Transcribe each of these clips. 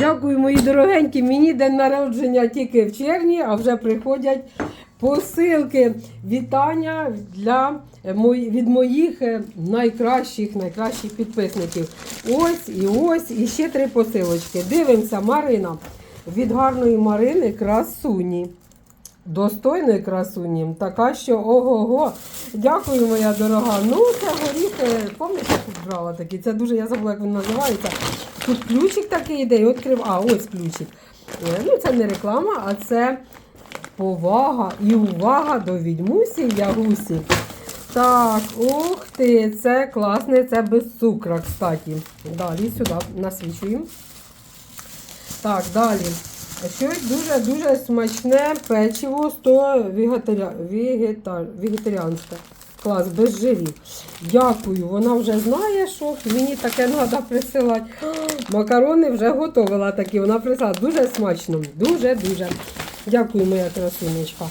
Дякую, мої дорогенькі. Мені день народження тільки в червні, а вже приходять посилки. Вітання для мої- від моїх е, найкращих, найкращих підписників. Ось і ось, і ще три посилочки. Дивимося, Марина. Від гарної Марини красуні. Достойної красуні, така що ого-го. Дякую, моя дорога. Ну, це горіх, е, пам'ятаєте, тут брала такий. Це дуже, я забула, як він називається. Тут ключик такий йде, і відкрив. А, ось ключик. Е, Ну, це не реклама, а це повага і увага до відьмусі Ягусі. Так, ух ти, це класне, це без цукра, кстати. Далі сюди насвічуємо. Так, далі. Щось дуже-дуже смачне печиво 100 вегетаря... вегета... вегетаріанське. Клас, без жирів. Дякую. Вона вже знає, що мені таке треба присилати. Макарони вже готувала такі. Вона присилала. Дуже смачно. Дуже-дуже. Дякую, моя красунечка.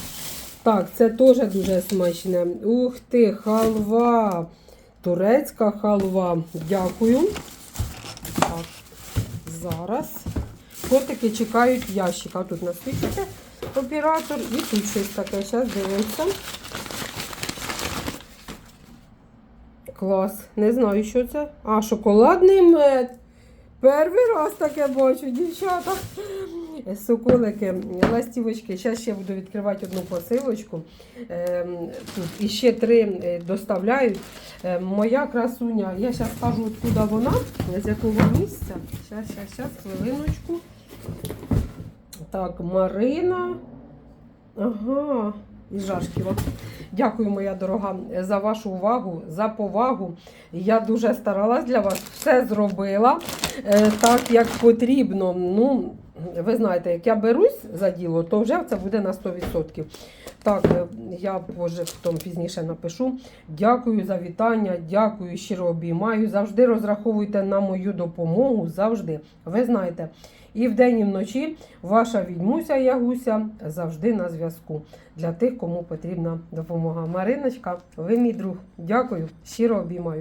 Так, це теж дуже смачне. Ух ти, халва. Турецька халва. Дякую. Так, зараз. Котики чекають ящика. Тут насвітити оператор і тут щось таке. Зараз дивимося. Клас. Не знаю, що це. А, шоколадний мед. Перший раз таке бачу, дівчата. Соколики, ластівочки. Зараз ще буду відкривати одну посилочку. Ем, і ще три е, доставляють. Е, Моя красуня, я зараз скажу, откуда вона, з якого місця. Зараз, зараз, зараз, хвилиночку. Так, Марина. Ага, із Жашківа. Дякую, моя дорога, за вашу увагу, за повагу. Я дуже старалась для вас, все зробила е, так, як потрібно. Ну, ви знаєте, як я берусь за діло, то вже це буде на 100%. Так, е, я позже потім пізніше напишу. Дякую за вітання, дякую, щиро обіймаю. Завжди розраховуйте на мою допомогу. Завжди. Ви знаєте, і вдень, і вночі ваша відьмуся Ягуся завжди на зв'язку для тих, кому потрібна допомога. Мариночка, ви мій друг. Дякую, щиро обіймаю.